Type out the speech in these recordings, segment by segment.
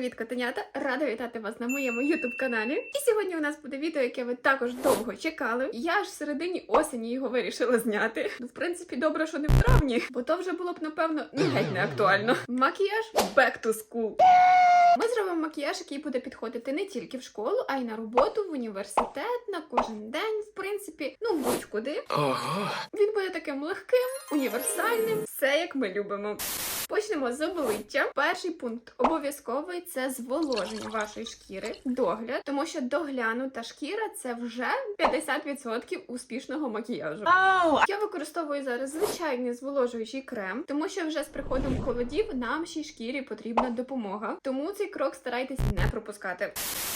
Привіт, котенята! Рада вітати вас на моєму ютуб каналі. І сьогодні у нас буде відео, яке ви також довго чекали. Я аж в середині осені його вирішила зняти. Ну, в принципі, добре, що не в травні, бо то вже було б напевно ну геть не актуально. Макіяж back to school. Ми зробимо макіяж, який буде підходити не тільки в школу, а й на роботу, в університет, на кожен день, в принципі, ну будь-куди. Ого. Він буде таким легким, універсальним, все як ми любимо. Почнемо з обличчя. Перший пункт обов'язковий це зволоження вашої шкіри, догляд, тому що доглянута шкіра це вже 50% успішного макіяжу. Я використовую зараз звичайний зволожуючий крем, тому що вже з приходом холодів нам ще шкірі потрібна допомога. Тому цей крок старайтесь не пропускати.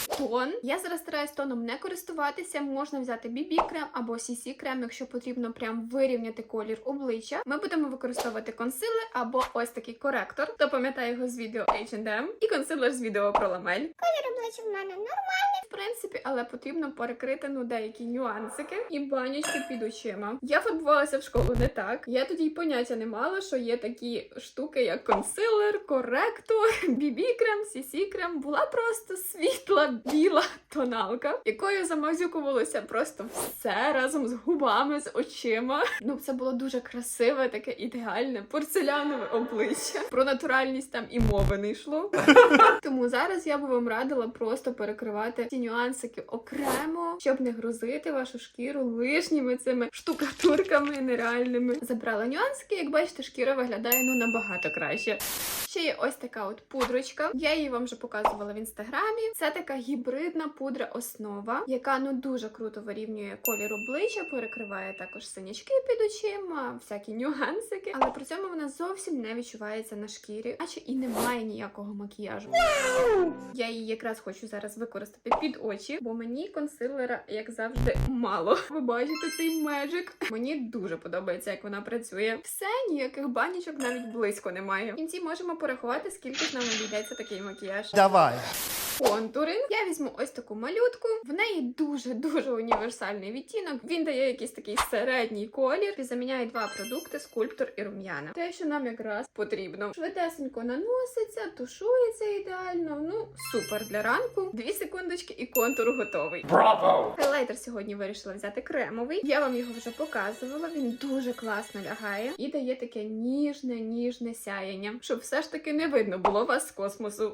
Тон. Я зараз стараюсь тоном не користуватися. Можна взяти BB крем або CC крем, якщо потрібно прям вирівняти колір обличчя. Ми будемо використовувати консилер або ось такий коректор. Хто пам'ятає його з відео H&M і консилер з відео про ламель. обличчя в мене нормально. В принципі, але потрібно перекрити ну деякі нюансики і банячки під очима. Я фарбувалася в школу не так. Я тоді й поняття не мала, що є такі штуки, як консилер, коректор, BB крем, CC крем. Була просто світла біла тоналка, якою замазюкувалося просто все разом з губами, з очима. Ну, це було дуже красиве, таке ідеальне порцелянове обличчя. Про натуральність там і мови не йшло. Тому зараз я би вам радила просто перекривати ці нюансики окремо, щоб не грузити вашу шкіру лишніми цими штукатурками нереальними. Забрала нюансики, як бачите, шкіра виглядає ну набагато краще. Ще є ось така от пудрочка. Я її вам вже показувала в інстаграмі. Це така гібридна пудра основа, яка ну дуже круто вирівнює колір обличчя, перекриває також синячки під очима, всякі нюансики. Але при цьому вона зовсім не відчувається на шкірі, наче і немає ніякого макіяжу. Я її якраз хочу зараз використати під очі, бо мені консилера, як завжди, мало. Ви бачите цей меджик. Мені дуже подобається, як вона працює. Все, ніяких банічок навіть близько немає. В кінці можемо порахувати, скільки ж нам обійдеться такий макіяж. Давай. Контури. Я візьму ось таку малютку. В неї дуже дуже універсальний відтінок. Він дає якийсь такий середній колір і заміняє два продукти скульптор і рум'яна. Те, що нам якраз потрібно. Швидесенько наноситься, тушується ідеально. Ну супер для ранку. Дві секундочки і контур готовий. Браво! Хайлайтер сьогодні вирішила взяти кремовий. Я вам його вже показувала. Він дуже класно лягає і дає таке ніжне, ніжне сяєння, щоб все ж таки не видно було вас з космосу.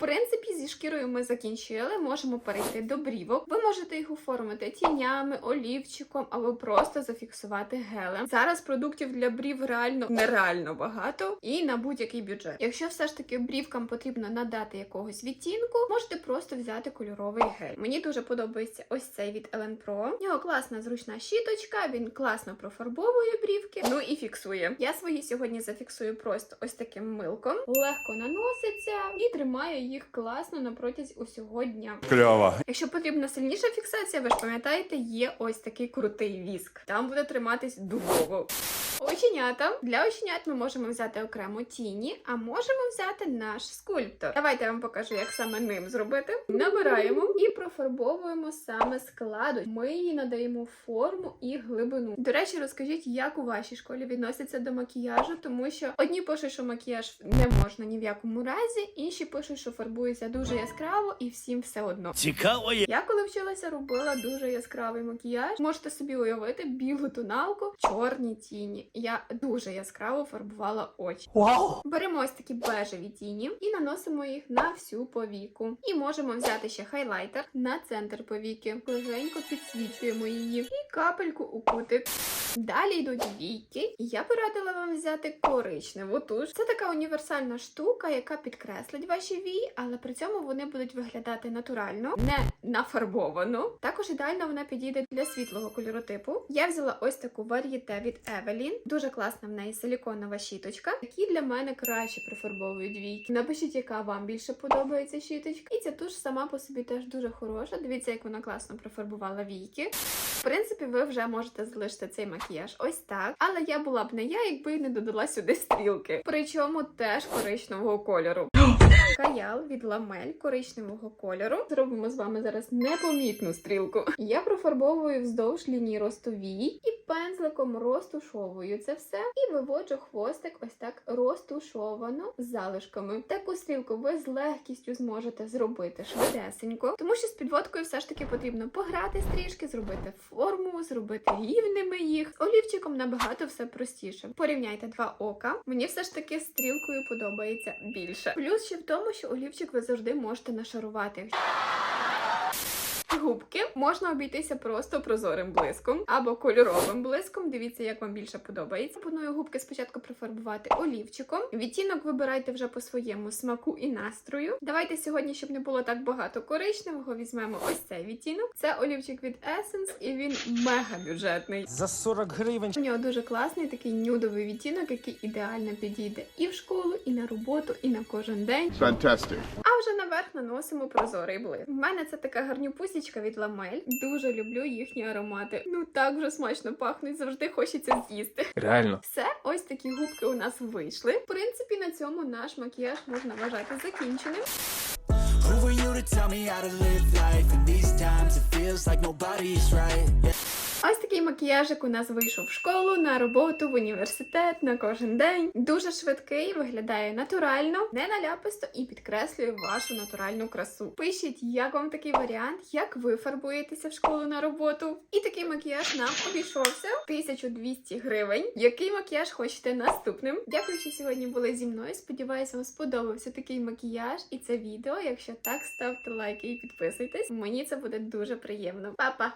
Принципі, зі шкірою ми закінчили. Можемо перейти до брівок. Ви можете їх оформити тінями, олівчиком або просто зафіксувати гелем. Зараз продуктів для брів реально нереально багато і на будь-який бюджет. Якщо все ж таки брівкам потрібно надати якогось відтінку, можете просто взяти кольоровий гель. Мені дуже подобається ось цей від Ellen Pro. В нього класна зручна щіточка, він класно профарбовує брівки, ну і фіксує. Я свої сьогодні зафіксую просто ось таким милком. Легко наноситься і тримає їх класно на протязі усього дня. Кльово. Якщо потрібна сильніша фіксація, ви ж пам'ятаєте, є ось такий крутий віск. Там буде триматись дубово. Оченята. Для оченят ми можемо взяти окремо тіні, а можемо взяти наш скульптор. Давайте я вам покажу, як саме ним зробити. Набираємо і профарбовуємо саме складу. Ми їй надаємо форму і глибину. До речі, розкажіть, як у вашій школі відносяться до макіяжу, тому що одні пишуть, що макіяж не можна ні в якому разі, інші пишуть, що фарбується дуже яскраво і всім все одно. Цікаво є. Я коли вчилася, робила дуже яскравий макіяж. Можете собі уявити білу тоналку, чорні тіні. Я дуже яскраво фарбувала очі. Wow. Беремо ось такі бежеві тіні і наносимо їх на всю повіку. І можемо взяти ще хайлайтер на центр повіки. Легенько підсвічуємо її і капельку у кутик. Далі йдуть війки, і я порадила вам взяти коричневу туш. Це така універсальна штука, яка підкреслить ваші вії, але при цьому вони будуть виглядати натурально, не нафарбовано. Також ідеально вона підійде для світлого кольоротипу. Я взяла ось таку вар'єте від Evelyn. Дуже класна в неї силіконова щіточка, які для мене краще профарбовують війки. Напишіть, яка вам більше подобається щіточка. І ця туш сама по собі теж дуже хороша. Дивіться, як вона класно профарбувала війки. В принципі, ви вже можете залишити цей макіяж ось так. Але я була б не я, якби не додала сюди стрілки. Причому теж коричневого кольору. Каял від ламель коричневого кольору. Зробимо з вами зараз непомітну стрілку. Я профарбовую вздовж лінії ростовій і пензликом розтушовую це все і виводжу хвостик ось так розтушовано з залишками. Таку стрілку ви з легкістю зможете зробити швидесенько, тому що з підводкою все ж таки потрібно пограти трішки, зробити форму, зробити рівними їх. Олівчиком набагато все простіше. Порівняйте два ока. Мені все ж таки стрілкою подобається більше. Плюс ще в тому, що олівчик ви завжди можете нашарувати. Губки можна обійтися просто прозорим блиском або кольоровим блиском. Дивіться, як вам більше подобається. Пропоную губки спочатку прифарбувати олівчиком. Відтінок вибирайте вже по своєму смаку і настрою. Давайте сьогодні, щоб не було так багато коричневого, візьмемо ось цей відтінок. Це олівчик від Essence, і він мега бюджетний. За 40 гривень. У нього дуже класний такий нюдовий відтінок, який ідеально підійде і в школу, і на роботу, і на кожен день. Fantastic. А вже наверх наносимо прозорий блиск. У мене це така гарнюпусічка від ламель. Дуже люблю їхні аромати. Ну так вже смачно пахнуть, завжди хочеться з'їсти. Реально. Все, ось такі губки у нас вийшли. В принципі, на цьому наш макіяж можна вважати закінченим. Who are you to tell me how to live life? In these times, it feels like nobody's right. Yeah. Ось такий макіяжик у нас вийшов в школу, на роботу, в університет, на кожен день. Дуже швидкий, виглядає натурально, не наляписто і підкреслює вашу натуральну красу. Пишіть, як вам такий варіант, як ви фарбуєтеся в школу на роботу. І такий макіяж нам обійшовся 1200 гривень. Який макіяж хочете наступним? Дякую, що сьогодні були зі мною. Сподіваюсь, вам сподобався такий макіяж і це відео. Якщо так, ставте лайки і підписуйтесь. Мені це буде дуже приємно. Па-па!